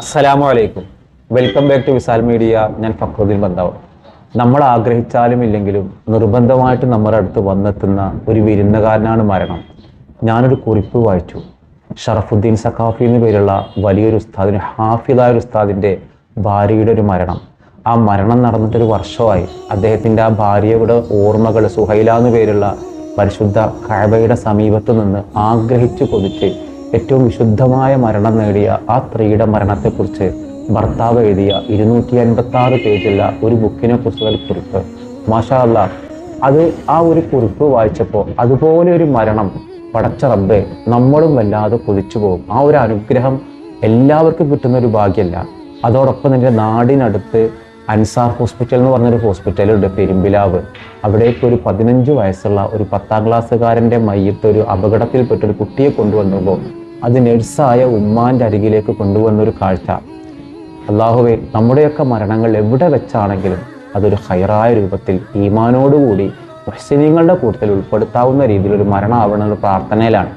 അസ്സലാമു അലൈക്കും welcome back to Visal media ഞാൻ ഫക്രുദ്ദീൻ ബന്ധാവ് നമ്മൾ ആഗ്രഹിച്ചാലും ഇല്ലെങ്കിലും നിർബന്ധമായിട്ട് നമ്മുടെ അടുത്ത് വന്നെത്തുന്ന ഒരു വിരുന്നുകാരനാണ് മരണം. ഞാനൊരു കുറിപ്പ് വായിച്ചു. ഷറഫുദ്ദീൻ സഖാഫി എന്ന പേരുള്ള വലിയൊരു ഉസ്താദിന് ഹാഫിദായ ഒരു ഉസ്താദിന്റെ ഭാര്യയുടെ ഒരു മരണം. ആ മരണം നടന്നിട്ടൊരു വർഷമായി. അദ്ദേഹത്തിന്റെ ആ ഭാര്യയുടെ ഓർമ്മകൾ സുഹൈല എന്ന് പേരുള്ള പരിശുദ്ധ കഴബയുടെ സമീപത്ത് നിന്ന് ആഗ്രഹിച്ചു കൊതിച്ച് ഏറ്റവും വിശുദ്ധമായ മരണം നേടിയ ആ സ്ത്രീയുടെ മരണത്തെക്കുറിച്ച് ഭർത്താവ് എഴുതിയ ഇരുന്നൂറ്റി അൻപത്തി ആറ് പേജുള്ള ഒരു ബുക്കിനെ കുറിച്ചുള്ള കുറിപ്പ്. മാഷാല്ല അത് ആ ഒരു കുറിപ്പ് വായിച്ചപ്പോൾ അതുപോലെ ഒരു മരണം പടച്ച റബ്ബെ നമ്മളും വല്ലാതെ കൊതിച്ചു പോകും. ആ ഒരു അനുഗ്രഹം എല്ലാവർക്കും കിട്ടുന്ന ഒരു ഭാഗ്യമല്ല അതോടൊപ്പം തന്നെ നാടിനടുത്ത് അൻസാർ ഹോസ്പിറ്റൽ എന്ന് പറഞ്ഞൊരു ഹോസ്പിറ്റലുണ്ട് പെരുമ്പിലാവ്. അവിടേക്ക് ഒരു പതിനഞ്ച് വയസ്സുള്ള ഒരു പത്താം ക്ലാസ്സുകാരന്റെ മയ്യത്ത് ഒരു അപകടത്തിൽപ്പെട്ട ഒരു കുട്ടിയെ കൊണ്ടുവന്നപ്പോൾ അത് നഴ്സായ ഉമ്മാന്റെ അരികിലേക്ക് കൊണ്ടുവന്നൊരു കാഴ്ച. അള്ളാഹുവെ നമ്മുടെയൊക്കെ മരണങ്ങൾ എവിടെ വെച്ചാണെങ്കിലും അതൊരു ഹൈറായ രൂപത്തിൽ ഈമാനോടുകൂടി മുഹ്സിനീങ്ങളുടെ കൂട്ടത്തിൽ ഉൾപ്പെടുത്താവുന്ന രീതിയിൽ ഒരു മരണമാവണ ഒരു പ്രാർത്ഥനയിലാണ്.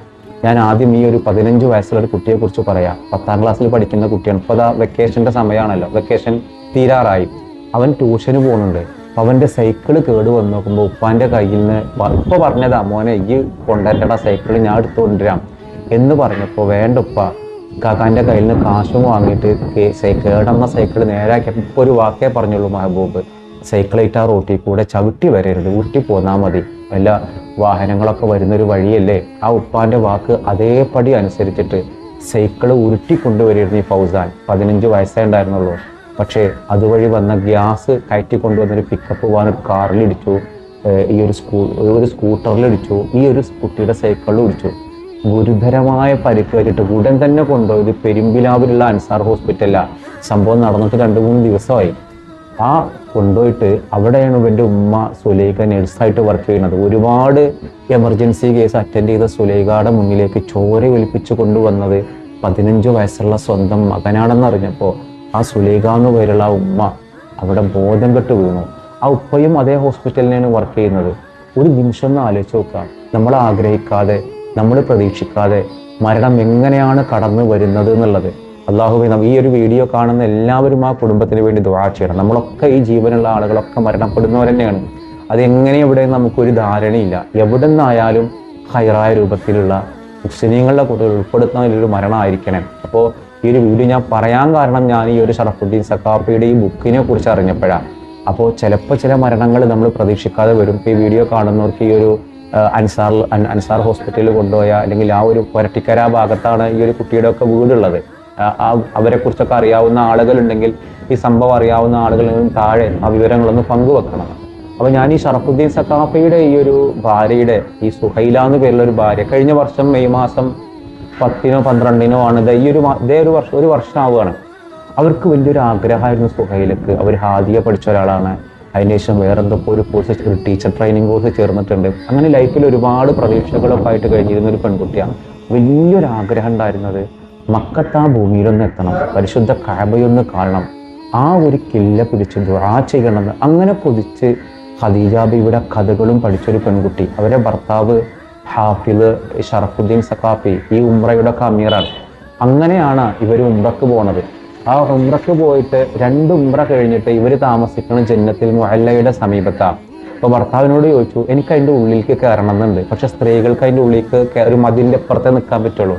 ഞാൻ ആദ്യം ഈ ഒരു പതിനഞ്ച് വയസ്സുള്ള ഒരു കുട്ടിയെക്കുറിച്ച് പറയാം. പത്താം ക്ലാസ്സിൽ പഠിക്കുന്ന കുട്ടിയാണ്. ഇപ്പോൾ അതാ വെക്കേഷന്റെ സമയമാണല്ലോ വെക്കേഷൻ തീരാറായി. അവൻ ട്യൂഷന് പോകുന്നുണ്ട്. അപ്പോൾ അവന്റെ സൈക്കിൾ കേട് വന്ന് നോക്കുമ്പോൾ ഉപ്പാന്റെ കയ്യിൽ നിന്ന് ഇപ്പോൾ പറഞ്ഞതാ മോനെ ഈ കൊണ്ടുവരേണ്ട സൈക്കിൾ ഞാൻ എടുത്തു കൊണ്ടുവരാം എന്ന് പറഞ്ഞപ്പോൾ വേണ്ടപ്പ കാക്കാന്റെ കയ്യിൽ നിന്ന് കാശും വാങ്ങിയിട്ട് കേടന്ന സൈക്കിൾ നേരാക്കിയപ്പോൾ ഇപ്പോൾ ഒരു വാക്കേ പറഞ്ഞുള്ളൂ മഹബൂബ്. സൈക്കിളായിട്ട് ആ റോട്ടിൽ കൂടെ ചവിട്ടി വരരുത് ഊട്ടി പോന്നാൽ മതി. വല്ല വാഹനങ്ങളൊക്കെ വരുന്നൊരു വഴിയല്ലേ? ആ ഉപ്പാന്റെ വാക്ക് അതേപടി അനുസരിച്ചിട്ട് സൈക്കിൾ ഉരുട്ടി കൊണ്ടുവരിയിരുന്നു ഈ ഫൗസാൻ. പതിനഞ്ച് വയസ്സേ ഉണ്ടായിരുന്നുള്ളൂ. പക്ഷേ അതുവഴി വന്ന ഗ്യാസ് കയറ്റി കൊണ്ടുവന്നൊരു പിക്കപ്പ് പോകാൻ ഒരു കാറിലിടിച്ചു. ഈ ഒരു സ്കൂ ഒരു സ്കൂട്ടറിലിടിച്ചു. ഈ ഒരു കുട്ടിയുടെ സൈക്കിളിൽ ഇടിച്ചു. ഗുരുതരമായ പരിക്ക് ഉടൻ തന്നെ കൊണ്ടുപോയത് പെരുമ്പിലാവിലുള്ള അൻസാർ ഹോസ്പിറ്റലിലാണ് സംഭവം നടന്നിട്ട് രണ്ട് മൂന്ന് ദിവസമായി. ആ കൊണ്ടുപോയിട്ട് അവിടെയാണ് ഇവന്റെ ഉമ്മ സുലൈഖ നഴ്സായിട്ട് വർക്ക് ചെയ്യുന്നത്. ഒരുപാട് എമർജൻസി കേസ് അറ്റൻഡ് ചെയ്ത സുലൈഖയുടെ മുന്നിലേക്ക് ചോര ഒലിപ്പിച്ച് കൊണ്ടുവന്നത് പതിനഞ്ച് വയസ്സുള്ള സ്വന്തം മകനാണെന്ന് അറിഞ്ഞപ്പോൾ ആ സുലൈഖ എന്ന് പേരുള്ള ഉമ്മ അവിടെ ബോധം കെട്ട് വീണു. ആ ഉപ്പയും അതേ ഹോസ്പിറ്റലിലാണ് വർക്ക് ചെയ്യുന്നത്. ഒരു നിമിഷം ഒന്ന് ആലോചിച്ച് നോക്കുക. നമ്മൾ ആഗ്രഹിക്കാതെ നമ്മൾ പ്രതീക്ഷിക്കാതെ മരണം എങ്ങനെയാണ് കടന്നു വരുന്നത് എന്നുള്ളത്. അള്ളാഹുബെ ഈ ഒരു വീഡിയോ കാണുന്ന എല്ലാവരും ആ കുടുംബത്തിന് വേണ്ടി ദുആ ചെയ്യണം. നമ്മളൊക്കെ ഈ ജീവനുള്ള ആളുകളൊക്കെ മരണപ്പെടുന്നവർ തന്നെയാണ്. അതെങ്ങനെ ഇവിടെ നമുക്കൊരു ധാരണയില്ല. എവിടെ നിന്നായാലും ഹൈറായ രൂപത്തിലുള്ള മുസ്ലിങ്ങളുടെ കൂടെ ഉൾപ്പെടുത്തുന്ന ഒരു മരണമായിരിക്കണം. അപ്പോൾ ഈ ഒരു വീഡിയോ ഞാൻ പറയാൻ കാരണം ഞാൻ ഈ ഒരു ഷറഫുദ്ദീൻ സക്കാഫിയുടെ ഈ ബുക്കിനെ കുറിച്ച് അറിഞ്ഞപ്പോഴാണ്. അപ്പോൾ ചിലപ്പോൾ ചില മരണങ്ങൾ നമ്മൾ പ്രതീക്ഷിക്കാതെ വരും. ഈ വീഡിയോ കാണുന്നവർക്ക് ഈ ഒരു അൻസാർ അൻസാർ ഹോസ്പിറ്റലിൽ കൊണ്ടുപോയ അല്ലെങ്കിൽ ആ ഒരു പൊരട്ടിക്കര ഭാഗത്താണ് ഈ ഒരു കുട്ടിയുടെ ഒക്കെ വീടുള്ളത്. ആ, ആ അവരെ കുറിച്ചൊക്കെ അറിയാവുന്ന ആളുകളുണ്ടെങ്കിൽ ഈ സംഭവം അറിയാവുന്ന ആളുകളിൽ താഴെ ആ വിവരങ്ങളൊന്ന് പങ്കുവെക്കണം. അപ്പോൾ ഞാൻ ഈ ഷറഫുദ്ദീൻ സക്കാഫയുടെ ഈ ഒരു ഭാര്യയുടെ ഈ സുഹൈല എന്ന് പേരുള്ള ഒരു ഭാര്യ കഴിഞ്ഞ വർഷം മെയ് മാസം പത്തിനോ പന്ത്രണ്ടിനോ ആണ് ദേ ഈ ഒരു ഇതേ ഒരു വർഷം ഒരു വർഷമാവുകയാണ്. അവർക്ക് വലിയൊരു ആഗ്രഹമായിരുന്നു സുഹൈലക്ക്. അവർ ഹാദിയ പഠിച്ച ഒരാളാണ്. അതിനുശേഷം വേറെന്തൊക്കെ ഒരു കോഴ്സ് ഒരു ടീച്ചർ ട്രെയിനിങ് കോഴ്സ് ചേർന്നിട്ടുണ്ട്. അങ്ങനെ ലൈഫിൽ ഒരുപാട് പ്രതീക്ഷകളൊക്കെ ആയിട്ട് കഴിഞ്ഞിരുന്ന ഒരു പെൺകുട്ടിയാണ്. വലിയൊരു ആഗ്രഹം ഉണ്ടായിരുന്നത് മക്കത്ത് ആ ഭൂമിയിലൊന്ന് എത്തണം. പരിശുദ്ധ കാബയൊന്ന് കാണണം. ആ ഒരു കില്ല പിടിച്ച് ദുആ ചെയ്യണമെന്ന് അങ്ങനെ കൊതിച്ച് ഖദീജ ബിയുടെ കഥകളും പഠിച്ചൊരു പെൺകുട്ടി. അവരെ ഭർത്താവ് ഹാഫിദ് ഷറഫുദ്ദീൻ സഖാഫി ഈ ഉംറയുടെ ഒക്കെ അമീറാണ് അങ്ങനെയാണ് ഇവർ ഉംറക്ക് പോണത്. ആ ഉംറക്ക് പോയിട്ട് രണ്ട് ഉംറ കഴിഞ്ഞിട്ട് ഇവർ താമസിക്കുന്ന ജന്നത്തിൽ മുഹല്ലയുടെ സമീപത്താണ് അപ്പോൾ ഭർത്താവിനോട് ചോദിച്ചു എനിക്ക് അതിന്റെ ഉള്ളിലേക്ക് കയറണം എന്നുണ്ട് പക്ഷെ സ്ത്രീകൾക്ക് അതിന്റെ ഉള്ളിലേക്ക് ഒരു മതിലിന്റെ അപ്പുറത്തെ നിൽക്കാൻ പറ്റുള്ളൂ.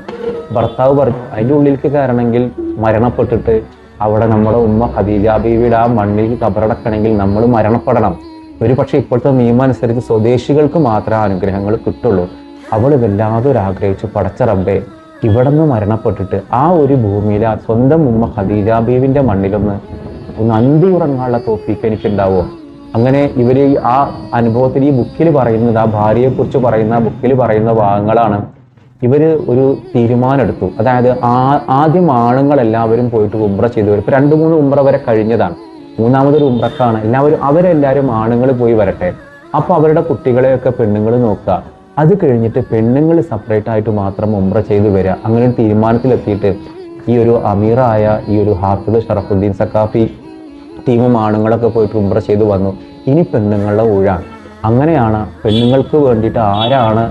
ഭർത്താവ് പറഞ്ഞു അതിന്റെ ഉള്ളിലേക്ക് കയറണമെങ്കിൽ മരണപ്പെട്ടിട്ട് അവിടെ നമ്മുടെ ഉമ്മ ഖദീജ ബീവിയുടെ ആ മണ്ണിൽ കബറടക്കണമെങ്കിൽ നമ്മൾ മരണപ്പെടണം. ഒരു പക്ഷേ ഇപ്പോഴത്തെ നിയമം അനുസരിച്ച് സ്വദേശികൾക്ക് മാത്രമേ അനുഗ്രഹങ്ങൾ കിട്ടുള്ളൂ. അവൾ വല്ലാതെ ഒരു ആഗ്രഹിച്ചു പടച്ച റബ്ബേ ഇവിടെ നിന്ന് മരണപ്പെട്ടിട്ട് ആ ഒരു ഭൂമിയിൽ ആ സ്വന്തം ഉമ്മ ഖദീജ ബീവിന്റെ മണ്ണിലൊന്ന് ഒന്ന് അന്തി ഉറങ്ങാനുള്ള തോഫീക്ക് എനിക്കുണ്ടാവുമോ അങ്ങനെ ഇവർ ആ അനുഭവത്തിൽ ഈ ബുക്കിൽ പറയുന്നത് ആ ഭാര്യയെക്കുറിച്ച് പറയുന്ന ബുക്കിൽ പറയുന്ന ഭാഗങ്ങളാണ് ഇവർ ഒരു തീരുമാനമെടുത്തു. അതായത് ആ- ആദ്യം ആണുങ്ങൾ എല്ലാവരും പോയിട്ട് ഉംറ ചെയ്തു. വരും ഇപ്പൊ രണ്ട് മൂന്ന് ഉംറ വരെ കഴിഞ്ഞതാണ്. മൂന്നാമതൊരു ഉംറക്കാണ്. എല്ലാവരും അവരെല്ലാവരും ആണുങ്ങൾ പോയി വരട്ടെ. അപ്പൊ അവരുടെ കുട്ടികളെയൊക്കെ പെണ്ണുങ്ങൾ നോക്കുക. അത് കഴിഞ്ഞിട്ട് പെണ്ണുങ്ങൾ സെപ്പറേറ്റ് ആയിട്ട് മാത്രം ഉംറ ചെയ്ത് വരിക അങ്ങനെ ഒരു തീരുമാനത്തിലെത്തിയിട്ട് ഈ ഒരു അമീറായ ഈ ഒരു ഹാഫിദ് ഷറഫുദ്ദീൻ സക്കാഫി ടീമും ആണുങ്ങളൊക്കെ പോയിട്ട് ഉംറ ചെയ്ത് വന്നു. ഇനി പെണ്ണുങ്ങളുടെ ഊഴാണ്. അങ്ങനെയാണ് പെണ്ണുങ്ങൾക്ക് വേണ്ടിയിട്ട് ആരാണ്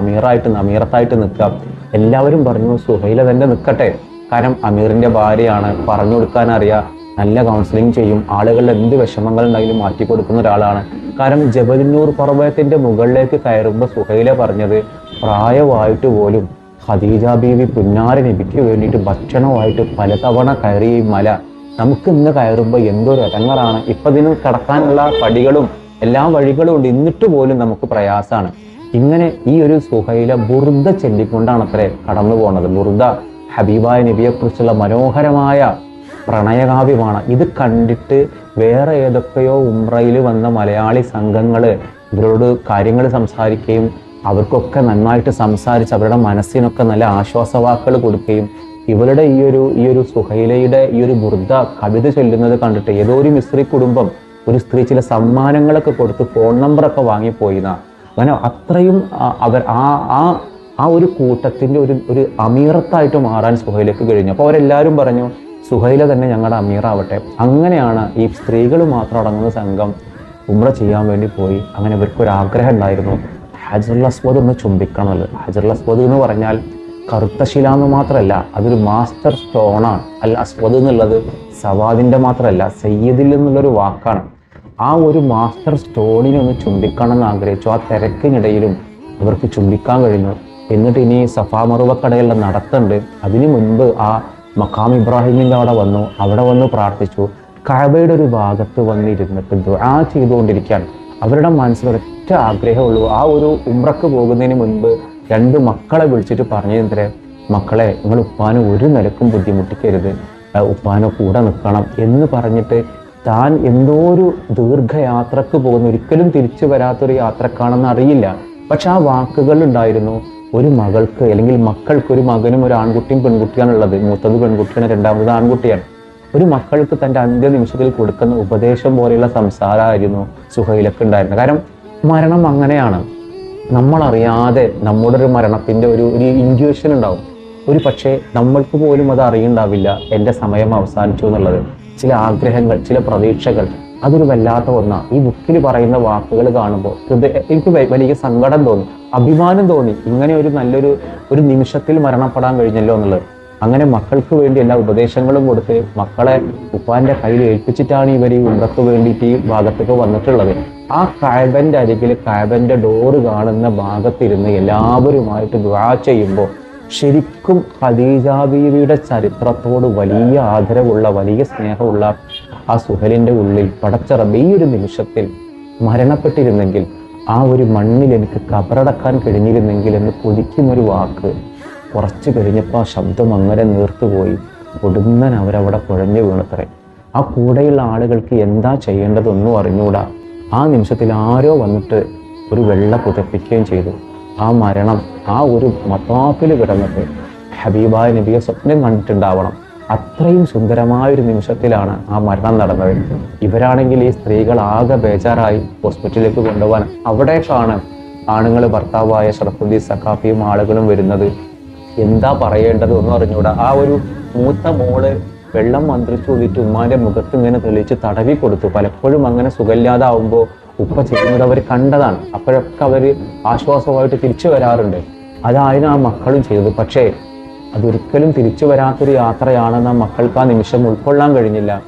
അമീറായിട്ട് അമീറത്തായിട്ട് നിൽക്കുക? എല്ലാവരും പറഞ്ഞു സുഹൈല തന്നെ നിൽക്കട്ടെ. കാരണം അമീറിന്റെ ഭാര്യയാണ് പറഞ്ഞു കൊടുക്കാൻ അറിയാം. നല്ല കൗൺസിലിംഗ് ചെയ്യും. ആളുകളുടെ എന്ത് വിഷമങ്ങൾ ഉണ്ടെങ്കിലും മാറ്റി കൊടുക്കുന്ന ഒരാളാണ്. കാരണം ജബലിന്നൂർ പർവതത്തിന്റെ മുകളിലേക്ക് കയറുമ്പോൾ സുഹൈല പറഞ്ഞത് പ്രായമായിട്ട് പോലും ഖദീജ ബീവി പുന്നാര നബിക്ക് വേണ്ടിയിട്ട് ഭക്ഷണമായിട്ട് പലതവണ കയറി മല. നമുക്ക് ഇന്ന് കയറുമ്പോൾ എന്തൊരു ഇടങ്ങളാണ് ഇപ്പൊ ഇതിന് കടക്കാനുള്ള പടികളും എല്ലാ വഴികളും ഉണ്ട്. എന്നിട്ട് പോലും നമുക്ക് പ്രയാസമാണ് ഇങ്ങനെ ഈ ഒരു സുഹൈല ബുർദ ചൊല്ലിക്കൊണ്ടാണ് അത്രേ കടന്നു പോകുന്നത് ബുർദ ഹബീബായ നബിയെ കുറിച്ചുള്ള മനോഹരമായ പ്രണയകാവ്യമാണ്. ഇത് കണ്ടിട്ട് വേറെ ഏതൊക്കെയോ ഉംറയിൽ വന്ന മലയാളി സംഘങ്ങൾ ഇവരോട് കാര്യങ്ങൾ സംസാരിക്കുകയും അവർക്കൊക്കെ നന്നായിട്ട് സംസാരിച്ച് അവരുടെ മനസ്സിനൊക്കെ നല്ല ആശ്വാസവാക്കുകൾ കൊടുക്കുകയും ഇവരുടെ ഈ ഒരു ഈ ഒരു സുഹൈലയുടെ ഈ ഒരു ബുർദ കവിത ചൊല്ലുന്നത് കണ്ടിട്ട് ഏതോ ഒരു മിസ്ത്രി കുടുംബം ഒരു സ്ത്രീ ചില സമ്മാനങ്ങളൊക്കെ കൊടുത്ത് ഫോൺ നമ്പറൊക്കെ വാങ്ങിപ്പോയിന്ന. അങ്ങനെ അത്രയും അവർ ആ ആ ആ ഒരു കൂട്ടത്തിന്റെ ഒരു ഒരു അമീറത്തായിട്ട് മാറാൻ സുഹൈലയ്ക്ക് കഴിഞ്ഞു. അപ്പോൾ അവരെല്ലാവരും പറഞ്ഞു സുഹൈല തന്നെ ഞങ്ങളുടെ അമീറാവട്ടെ. അങ്ങനെയാണ് ഈ സ്ത്രീകൾ മാത്രം അടങ്ങുന്ന സംഘം ഉമ്ര ചെയ്യാൻ വേണ്ടി പോയി. അങ്ങനെ ഇവർക്കൊരു ആഗ്രഹം ഉണ്ടായിരുന്നു. ഹജറുൽ അസ്വദ് ഒന്ന് ചുംബിക്കണമല്ലോ ഹജറുൽ എന്ന് പറഞ്ഞാൽ കറുത്ത ശില എന്ന് മാത്രമല്ല അതൊരു മാസ്റ്റർ സ്റ്റോണാണ്. അൽ അസ്വദ് എന്നുള്ളത് സവാദിന്റെ മാത്രമല്ല സയ്യദിൽ എന്നുള്ളൊരു വാക്കാണ്. ആ ഒരു മാസ്റ്റർ സ്റ്റോണിനെ ഒന്ന് ചുംബിക്കണം എന്ന് ആഗ്രഹിച്ചു. ആ തിരക്കിനിടയിലും അവർക്ക് ചുംബിക്കാൻ കഴിഞ്ഞു. എന്നിട്ട് ഇനി സഫാ മറുവക്കടയുള്ള നടത്തുണ്ട്. അതിനു മുൻപ് ആ മക്കാം ഇബ്രാഹിമിന്റെ അവിടെ വന്നു. അവിടെ വന്ന് പ്രാർത്ഥിച്ചു. കഅബയുടെ ഒരു ഭാഗത്ത് വന്നിരുന്നിട്ട് ദുആ ചെയ്തുകൊണ്ടിരിക്കുകയാണ്. അവരുടെ മനസ്സിൽ ഒരൊറ്റ ആഗ്രഹമുള്ളൂ ആ ഒരു ഉമ്രക്ക് പോകുന്നതിന് മുൻപ് രണ്ട് മക്കളെ വിളിച്ചിട്ട് പറഞ്ഞതിനെ മക്കളെ നിങ്ങൾ ഉപ്പാന് ഒരു നിലക്കും ബുദ്ധിമുട്ടിക്കരുത്. ഉപ്പാനെ കൂടെ നിൽക്കണം. എന്ന് പറഞ്ഞിട്ട് താൻ എന്തോ ഒരു ദീർഘയാത്രക്ക് പോകുന്ന ഒരിക്കലും തിരിച്ചു വരാത്തൊരു യാത്രക്കാണെന്ന് അറിയില്ല. പക്ഷെ ആ വാക്കുകൾ ഉണ്ടായിരുന്നു. ഒരു മകൾക്ക് അല്ലെങ്കിൽ മക്കൾക്ക് ഒരു മകനും ഒരു ആൺകുട്ടിയും പെൺകുട്ടിയാണുള്ളത് മൂത്തത് പെൺകുട്ടിയാണ് രണ്ടാമത് ആൺകുട്ടിയാണ്. ഒരു മക്കൾക്ക് തന്റെ അന്ത്യ നിമിഷത്തിൽ കൊടുക്കുന്ന ഉപദേശം പോലെയുള്ള സംസാരമായിരുന്നു സുഹൈലക്ക് ഉണ്ടായിരുന്നത്. കാരണം മരണം അങ്ങനെയാണ്. നമ്മളറിയാതെ നമ്മുടെ ഒരു മരണത്തിന്റെ ഒരു ഒരു ഇൻഡ്യൂഷൻ ഉണ്ടാവും. ഒരു പക്ഷേ നമ്മൾക്ക് പോലും അത് അറിയുണ്ടാവില്ല എന്റെ സമയം അവസാനിച്ചു എന്നുള്ളത്. ചില ആഗ്രഹങ്ങൾ ചില പ്രതീക്ഷകൾ അതൊരു വല്ലാത്ത ഒന്നാണ് ഈ ബുക്കിൽ പറയുന്ന വാക്കുകൾ കാണുമ്പോൾ ഹൃദയ എനിക്ക് വലിയ സങ്കടം തോന്നി. അഭിമാനം തോന്നി. ഇങ്ങനെ ഒരു നല്ലൊരു ഒരു നിമിഷത്തിൽ മരണപ്പെടാൻ കഴിഞ്ഞല്ലോ എന്നുള്ളത്. അങ്ങനെ മക്കൾക്ക് വേണ്ടി എല്ലാ ഉപദേശങ്ങളും കൊടുത്ത് മക്കളെ ഉപ്പാന്റെ കയ്യിൽ ഏൽപ്പിച്ചിട്ടാണ് ഇവർ ഈ ഉമ്രക്ക് വേണ്ടിയിട്ട് ഈ ഭാഗത്തേക്ക് വന്നിട്ടുള്ളത്. ആ കാബന്റെ അരികിൽ കാബന്റെ ഡോറ് കാണുന്ന ഭാഗത്തിരുന്ന് എല്ലാവരുമായിട്ട് ദ്വാ ചെയ്യുമ്പോൾ ശരിക്കും ഖദീജ ബീവിയുടെ ചരിത്രത്തോട് വലിയ ആദരവുള്ള വലിയ സ്നേഹമുള്ള ആ സുഹലിന്റെ ഉള്ളിൽ പടച്ചറബ് ഈ ഒരു നിമിഷത്തിൽ മരണപ്പെട്ടിരുന്നെങ്കിൽ ആ ഒരു മണ്ണിൽ എനിക്ക് കബറടക്കാൻ കഴിഞ്ഞിരുന്നെങ്കിൽ എന്ന് കൊതിക്കുന്നൊരു വാക്ക് കുറച്ച് കഴിഞ്ഞപ്പോൾ ആ ശബ്ദം അങ്ങനെ നീർത്തുപോയി. കൊടുന്നൻ അവരവിടെ കുഴഞ്ഞു വീണത്രേ. ആ കൂടെയുള്ള ആളുകൾക്ക് എന്താ ചെയ്യേണ്ടതൊന്നും അറിഞ്ഞൂടാ ആ നിമിഷത്തിൽ ആരോ വന്നിട്ട് ഒരു വെള്ള പുതപ്പിക്കുകയും ചെയ്തു. ആ മരണം ആ ഒരു മത്താപ്പിൽ കിടന്നിട്ട് ഹബീബായ നബിയെ സ്വപ്നം കണ്ടിട്ടുണ്ടാവണം. അത്രയും സുന്ദരമായ ഒരു നിമിഷത്തിലാണ് ആ മരണം നടന്നത്. ഇവരാണെങ്കിൽ ഈ സ്ത്രീകൾ ആകെ ബേജാറായി ഹോസ്പിറ്റലിലേക്ക് കൊണ്ടുപോകാൻ അവിടേക്കാണ് ആണുങ്ങൾ ഭർത്താവായ ഷറഫുദ്ദീൻ സഖാഫിയും ആളുകളും വരുന്നത്. എന്താ പറയേണ്ടത് ഒന്നും അറിഞ്ഞൂടാ. ആ ഒരു മൂത്ത മോൾ വെള്ളം മന്ത്രിച്ചു ഊതിട്ട് ഉമ്മാന്റെ മുഖത്ത് ഇങ്ങനെ തെളിച്ച് തടവി കൊടുത്തു. പലപ്പോഴും അങ്ങനെ സുഖമില്ലാതാവുമ്പോൾ ഉപ്പ ചെയ്യുന്നത് അവർ കണ്ടതാണ്. അപ്പോഴൊക്കെ അവർ ആശ്വാസമായിട്ട് തിരിച്ചു വരാറുണ്ട്. അതായിരുന്നു ആ മക്കളും ചെയ്തു പക്ഷേ അതൊരിക്കലും തിരിച്ചു വരാത്തൊരു യാത്രയാണെന്ന് മക്കൾക്ക് ആ നിമിഷം ഉൾക്കൊള്ളാൻ കഴിഞ്ഞില്ല.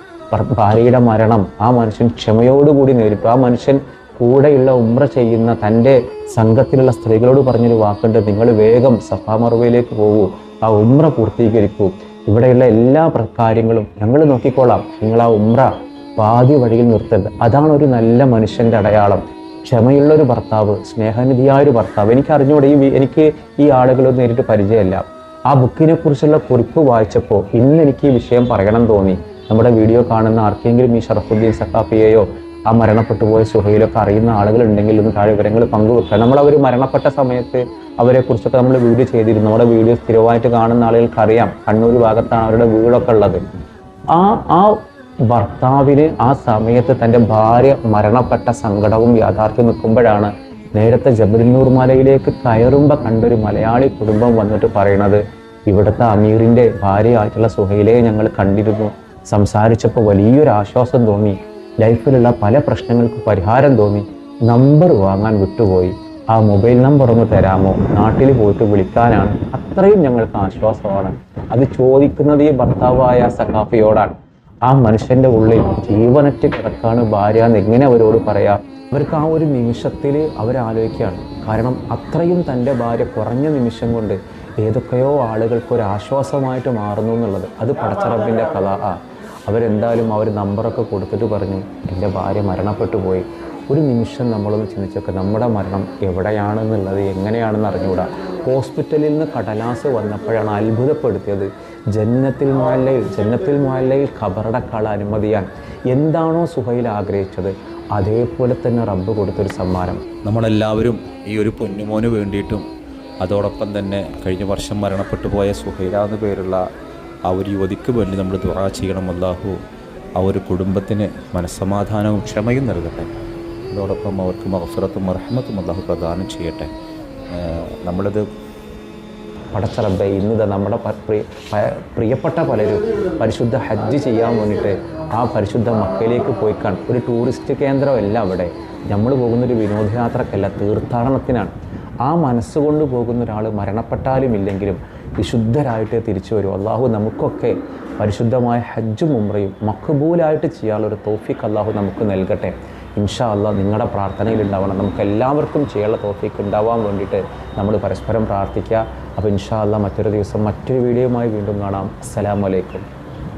ഭാര്യയുടെ മരണം ആ മനുഷ്യൻ ക്ഷമയോടുകൂടി നേരിട്ടു. ആ മനുഷ്യൻ കൂടെയുള്ള ഉമ്ര ചെയ്യുന്ന തന്റെ സംഘത്തിലുള്ള സ്ത്രീകളോട് പറഞ്ഞൊരു വാക്കുണ്ട് നിങ്ങൾ വേഗം സഫാ മറുവയിലേക്ക് പോകൂ ആ ഉമ്ര പൂർത്തീകരിക്കൂ. ഇവിടെയുള്ള എല്ലാ കാര്യങ്ങളും ഞങ്ങൾ നോക്കിക്കോളാം. നിങ്ങൾ ആ ഉമ്ര പാതി വഴിയിൽ നിർത്തരുത്. അതാണ് ഒരു നല്ല മനുഷ്യന്റെ അടയാളം. ക്ഷമയുള്ള ഒരു ഭർത്താവ് സ്നേഹനിധിയായ ഒരു ഭർത്താവ്. എനിക്ക് അറിഞ്ഞുകൂടെ ഈ എനിക്ക് ഈ ആളുകളൊന്നും നേരിട്ട് പരിചയമല്ല. ആ ബുക്കിനെ കുറിച്ചുള്ള കുറിപ്പ് വായിച്ചപ്പോൾ ഇന്ന് എനിക്ക് ഈ വിഷയം പറയണം തോന്നി. നമ്മുടെ വീഡിയോ കാണുന്ന ആർക്കെങ്കിലും ഈ ഷറഫുദ്ദീൻ സഖാഫിയെയോ ആ മരണപ്പെട്ടു പോയ സുഹയിലൊക്കെ അറിയുന്ന ആളുകൾ ഉണ്ടെങ്കിൽ ഒന്ന് താഴെ വിവരങ്ങൾ പങ്കുവെക്കുക. നമ്മൾ അവർ മരണപ്പെട്ട സമയത്ത് അവരെ കുറിച്ചൊക്കെ നമ്മൾ വീഡിയോ ചെയ്തിരുന്നു. നമ്മുടെ വീഡിയോ സ്ഥിരമായിട്ട് കാണുന്ന ആളുകൾക്ക് അറിയാം. കണ്ണൂർ ഭാഗത്താണ് അവരുടെ വീടൊക്കെ ഉള്ളത്. ആ ആ ഭർത്താവിന് ആ സമയത്ത് തന്റെ ഭാര്യ മരണപ്പെട്ട സങ്കടവും യാഥാർത്ഥ്യം നിൽക്കുമ്പോഴാണ് നേരത്തെ ജബലിന്നൂർ മലയിലേക്ക് കയറുമ്പോൾ കണ്ടൊരു മലയാളി കുടുംബം വന്നിട്ട് പറയണത് ഇവിടുത്തെ അമീറിന്റെ ഭാര്യയായിട്ടുള്ള സുഹൈലയെ ഞങ്ങൾ കണ്ടിരുന്നു. സംസാരിച്ചപ്പോൾ വലിയൊരു ആശ്വാസം തോന്നി. ലൈഫിലുള്ള പല പ്രശ്നങ്ങൾക്ക് പരിഹാരം തോന്നി. നമ്പർ വാങ്ങാൻ വിട്ടുപോയി. ആ മൊബൈൽ നമ്പർ ഒന്ന് തരാമോ? നാട്ടിൽ പോയിട്ട് വിളിക്കാനാണ്. അത്രയും ഞങ്ങൾക്ക് ആശ്വാസമാണ്. അത് ചോദിക്കുന്നത് ഈ ഭർത്താവായ സഖാഫിയോടാണ്. ആ മനുഷ്യന്റെ ഉള്ളിൽ ജീവനറ്റ് കിടക്കാണ് ഭാര്യ എന്ന് എങ്ങനെ അവരോട് പറയാം. അവർക്ക് ആ ഒരു നിമിഷത്തിൽ അവരാലോചിക്കുകയാണ് കാരണം അത്രയും തന്റെ ഭാര്യ കുറഞ്ഞ നിമിഷം കൊണ്ട് ഏതൊക്കെയോ ആളുകൾക്ക് ഒരു ആശ്വാസമായിട്ട് മാറുന്നു എന്നുള്ളത്. അത് പടച്ചറപ്പിന്റെ കഥ. ആ അവരെന്തായാലും അവർ നമ്പറൊക്കെ കൊടുത്തിട്ട് പറഞ്ഞു എന്റെ ഭാര്യ മരണപ്പെട്ടു പോയി. ഒരു നിമിഷം നമ്മളൊന്ന് ചിന്തിച്ചൊക്കെ നമ്മുടെ മരണം എവിടെയാണെന്നുള്ളത് എങ്ങനെയാണെന്ന് അറിഞ്ഞുകൂടാ? ഹോസ്പിറ്റലിൽ നിന്ന് കടലാസ് വന്നപ്പോഴാണ് അത്ഭുതപ്പെടുത്തിയത്. ജന്നത്തിൽ മാലയിൽ ജന്നത്തിൽ മാലയിൽ ഖബറടക്കാൾ അനുമതിയാൻ. എന്താണോ സുഹയിൽ ആഗ്രഹിച്ചത്? അതേപോലെ തന്നെ റബ്ബ് കൊടുത്തൊരു സമ്മാനം. നമ്മളെല്ലാവരും ഈ ഒരു പൊന്നുമോന് വേണ്ടിയിട്ടും അതോടൊപ്പം തന്നെ കഴിഞ്ഞ വർഷം മരണപ്പെട്ടു പോയ സുഹൈല എന്ന പേരുള്ള ആ ഒരു യുവതിക്ക് വേണ്ടി നമ്മൾ ദുആ ചെയ്യണം അല്ലാഹു. ആ ഒരു കുടുംബത്തിന് മനസ്സമാധാനവും ക്ഷമയും നൽകട്ടെ. അതോടൊപ്പം അവർക്ക് മഹഫിറത്തും മർഹമത്തും അള്ളാഹു പ്രദാനം ചെയ്യട്ടെ. നമ്മളിത് പടച്ചറബെ ഇന്നിത് നമ്മുടെ പ്രിയപ്പെട്ട പലരും പരിശുദ്ധ ഹജ്ജ് ചെയ്യാൻ വേണ്ടിയിട്ട് ആ പരിശുദ്ധ മക്കയിലേക്ക് പോയി കാണും. ഒരു ടൂറിസ്റ്റ് കേന്ദ്രമല്ല അവിടെ. നമ്മൾ പോകുന്നൊരു വിനോദയാത്രക്കല്ല തീർത്ഥാടനത്തിനാണ്. ആ മനസ്സുകൊണ്ട് പോകുന്ന ഒരാൾ മരണപ്പെട്ടാലും ഇല്ലെങ്കിലും വിശുദ്ധരായിട്ട് തിരിച്ചു വരും. അള്ളാഹു നമുക്കൊക്കെ പരിശുദ്ധമായ ഹജ്ജും ഉമ്രയും മക്കബൂലായിട്ട് ചെയ്യാനുള്ളൊരു തോഫിക്ക് അള്ളാഹു നമുക്ക് നൽകട്ടെ. ഇൻഷാ അള്ളാഹ് നിങ്ങളുടെ പ്രാർത്ഥനയിൽ ഉണ്ടാവണം നമുക്ക് എല്ലാവർക്കും ചെയ്യാനുള്ള തോഫിക്ക് ഉണ്ടാവാൻ വേണ്ടിയിട്ട് നമ്മൾ പരസ്പരം പ്രാർത്ഥിക്കുക. അപ്പോൾ ഇൻഷാ അള്ളാഹ് മറ്റൊരു ദിവസം മറ്റൊരു വീഡിയോയുമായി വീണ്ടും കാണാം. അസ്സലാമലൈക്കും